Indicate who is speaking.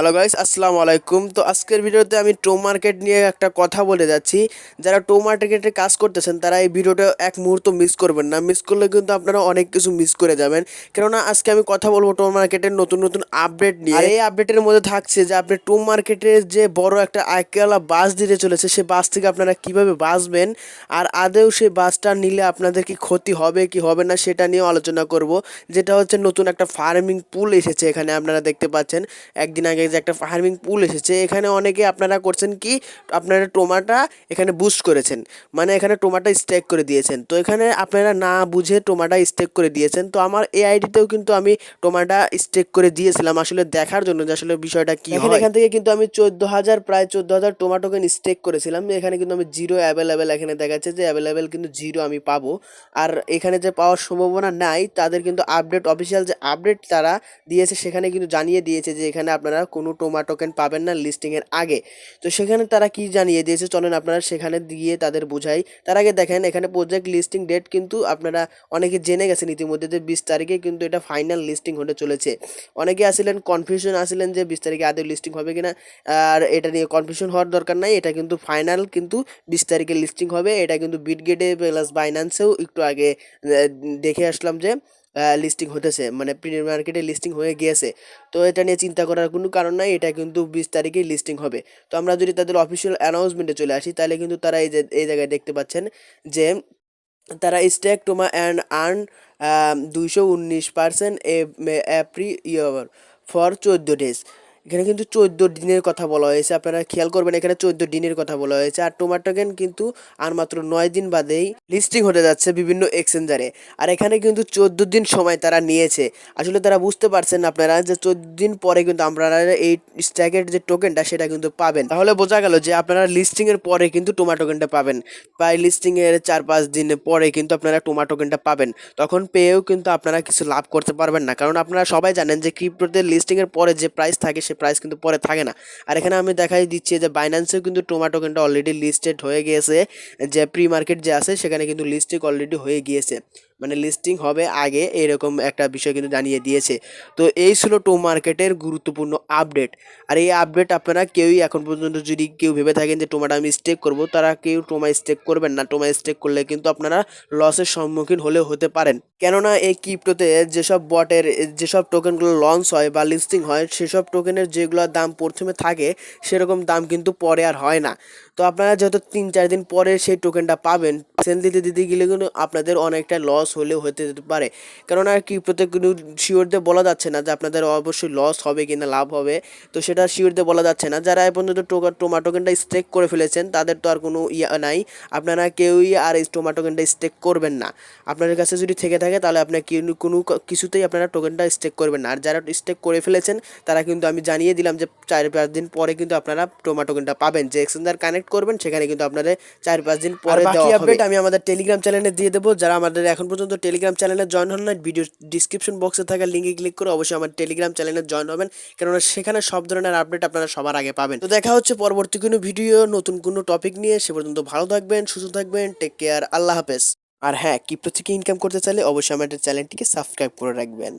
Speaker 1: Hello guys আসসালামু আলাইকুম তো আজকের ভিডিওতে আমি টো মার্কেট নিয়ে একটা কথা বলে যাচ্ছি। যারা টো মার্কেটে কাজ করতেছেন তারা এই ভিডিওটা এক মুহূর্ত মিস করবেন না। মিস করলে কিন্তু আপনারা অনেক কিছু মিস করে যাবেন। কেননা আজকে আমি কথা বলব টো মার্কেটের নতুন নতুন আপডেট নিয়ে। এই আপডেটের মধ্যে থাকছে যে আপনি টো মার্কেটের যে বড় একটা আইকেলা বাস দিতে চলেছে সেই বাস থেকে আপনারা কীভাবে বাঁচবেন? আর আদেও সেই বাসটা নিলে আপনাদের কি ক্ষতি হবে কি হবে না সেটা নিয়েও আলোচনা করব। যেটা হচ্ছে নতুন একটা ফার্মিং পুল এসেছে এখানে আপনারা দেখতে পাচ্ছেন। একদিন আগে যে একটা ফার্মিং পুল এসেছে এখানে অনেকে আপনারা করছেন কি আপনারা টোমাটা এখানে বুস্ট করেছেন। মানে এখানে টোমাটা স্টেক করে দিয়েছেন। তো এখানে আপনারা না বুঝে টোমাটা স্টেক করে দিয়েছেন। তো আমার এই আইডিতেও কিন্তু আমি টোমাটা স্টেক করে দিয়েছিলাম আসলে দেখার জন্য যে আসলে বিষয়টা কি হয়। এখান থেকে কিন্তু আমি চোদ্দ হাজার প্রায় চোদ্দ হাজার টোমাটোকেন স্টেক করেছিলাম। এখানে কিন্তু আমি জিরো অ্যাভেলেবেল এখানে দেখাচ্ছে যে অ্যাভেলেবেল কিন্তু জিরো আমি পাবো। আর এখানে যে পাওয়ার সম্ভাবনা নাই তাদের কিন্তু আপডেট অফিসিয়াল যে আপডেট তারা দিয়েছে সেখানে কিন্তু জানিয়ে দিয়েছে যে এখানে আপনারা কোনো টোমাটোকেন পাবেন না লিস্টিংয়ের আগে। তো সেখানে তারা কি জানিয়ে দিয়েছে? চলেন আপনারা সেখানে গিয়ে তাদের বোঝাই। তার আগে দেখেন, এখানে প্রজেক্ট লিস্টিং ডেট কিন্তু আপনারা অনেকে জেনে গেছেন ইতিমধ্যে যে বিশ তারিখে কিন্তু এটা ফাইনাল লিস্টিং হতে চলেছে। অনেকে আসিলেন কনফিউশন আসিলেন যে বিশ তারিখে আদৌ লিস্টিং হবে কিনা। আর এটা নিয়ে কনফিউশন হওয়ার দরকার নাই। এটা কিন্তু ফাইনাল কিন্তু বিশ তারিখে লিস্টিং হবে। এটা কিন্তু বিটগেটে প্লাস বাইন্যান্সেও একটু আগে দেখে আসলাম যে লিস্টিং হতেছে মানে প্রিন্ট মার্কেটে লিস্টিং হয়ে গিয়েছে। তো এটা নিয়ে চিন্তা করার কোনো কারণ নাই, এটা কিন্তু বিশ তারিখেই লিস্টিং হবে। তো আমরা যদি তাদের অফিসিয়াল অ্যানাউন্সমেন্টে চলে আসি, তাহলে কিন্তু তারা এই যে, এই জায়গায় দেখতে পাচ্ছেন যে, তারা স্টেক টোমা অ্যান্ড আর্ন দুইশো উনিশ পার্সেন্ট এপ্রি ইয়ার ফর চোদ্দ ডেজ এখানে কিন্তু চোদ্দ দিনের কথা বলা হয়েছে। আপনারা খেয়াল করবেন, এখানে চোদ্দ দিনের কথা বলা হয়েছে। আর টোমাটোকেন কিন্তু আর মাত্র নয় দিন বাদেই লিস্টিং হতে যাচ্ছে বিভিন্ন এক্সচেঞ্জারে আর এখানে কিন্তু চোদ্দ দিন সময় তারা নিয়েছে। আসলে তারা বুঝতে পারছেন আপনারা যে চোদ্দ দিন পরে কিন্তু আপনারা এই স্ট্যাকের যে টোকেনটা সেটা কিন্তু পাবেন। তাহলে বোঝা গেল যে আপনারা লিস্টিং এর পরে কিন্তু টোমাটোকেনটা পাবেন। প্রায় লিস্টিং এর চার পাঁচ দিন পরে কিন্তু আপনারা টোমাটোকেনটা পাবেন। তখন পেয়েও কিন্তু আপনারা কিছু লাভ করতে পারবেন না। কারণ আপনারা সবাই জানেন যে ক্রিপ্টোতে লিস্টিং এর পরে যে প্রাইস থাকে সে প্রাইস কিন্তু পরে থাকে না। আর এখানে আমি দেখাই দিচ্ছি যে বাইন্যান্সেও কিন্তু টোমাটোকেনটা অলরেডি লিস্টেড হয়ে গিয়েছে। যে প্রি মার্কেট যে আছে, সেখানে কিন্তু লিস্টিং অলরেডি হয়ে গিয়েছে। মানে লিস্টিং হবে আগে এরকম একটা বিষয় কিন্তু জানিয়ে দিয়েছে। তো এই ছিল টো মার্কেটের গুরুত্বপূর্ণ আপডেট আর এই আপডেট আপনারা কেউই এখন পর্যন্ত যদি কেউ ভেবে থাকেন যে টোমাটা আমি স্টেক করব, তারা কেউ টোমা স্টেক করবেন না। টোমা স্টেক করলে কিন্তু আপনারা লসের সম্মুখীন হলেও হতে পারেন। কেননা এই ক্রিপ্টোতে যেসব বটের যেসব টোকেনগুলো লঞ্চ হয় বা লিস্টিং হয়, সেসব টোকেনের যেগুলো দাম প্রথমে থাকে, সেরকম দাম কিন্তু পরে আর হয় না। তো আপনারা যেহেতু তিন চার দিন পরে সেই টোকেনটা পাবেন সেল দিতে দিতে গেলে কিন্তু আপনাদের অনেকটা লস হলেও হতে পারে। কেননা ক্রিপ্টোতে কিন্তু শিওর দিয়ে বলা যাচ্ছে না যে আপনাদের অবশ্যই লস হবে কি না লাভ হবে। তো সেটা শিওর দিয়ে বলা যাচ্ছে না। যারা এ পর্যন্ত টোকা টোমা টোকেনটা স্টেক করে ফেলেছেন তাদের তো আর কোনো ইয়া নাই। আপনারা কেউই আর এই টোমা টোকেনটা স্টেক করবেন না। আপনাদের কাছে যদি থেকে থাকে তাহলে আপনার কি- কোনো কিছুতেই আপনারা টোকেনটা স্টেক করবেন না। আর যারা স্টেক করে ফেলেছেন তারা কিন্তু আমি জানিয়ে দিলাম যে চার পাঁচ দিন পরে কিন্তু আপনারা টোমা টোকেনটা পাবেন। যে এক্সচেঞ্জার কানেক্ট করবেন সেখানে কিন্তু আপনাদের চার পাঁচ দিন পরে দেওয়া আমি আমাদের টেলিগ্রাম চ্যানেলে দিয়ে দেবো। যারা আমাদের এখন পর্যন্ত টেলিগ্রাম চ্যানেলে জয়েন হন না ভিডিও ডিসক্রিপশন বক্সে থাকা লিঙ্কে ক্লিক করে অবশ্যই আমার টেলিগ্রাম চ্যানেলে জয়েন হবেন। কেননা সেখানে সব ধরনের আপডেট আপনারা সবার আগে পাবেন। তো দেখা হচ্ছে পরবর্তী কোনো ভিডিও নতুন কোনো টপিক নিয়ে। সে পর্যন্ত ভালো থাকবেন, সুস্থ থাকবেন টেক কেয়ার আল্লাহ হাফেজ। আর হ্যাঁ ক্রিপ্টো থেকে ইনকাম করতে চাইলে অবশ্যই আমাদের চ্যানেলটিকে সাবস্ক্রাইব করে রাখবেন।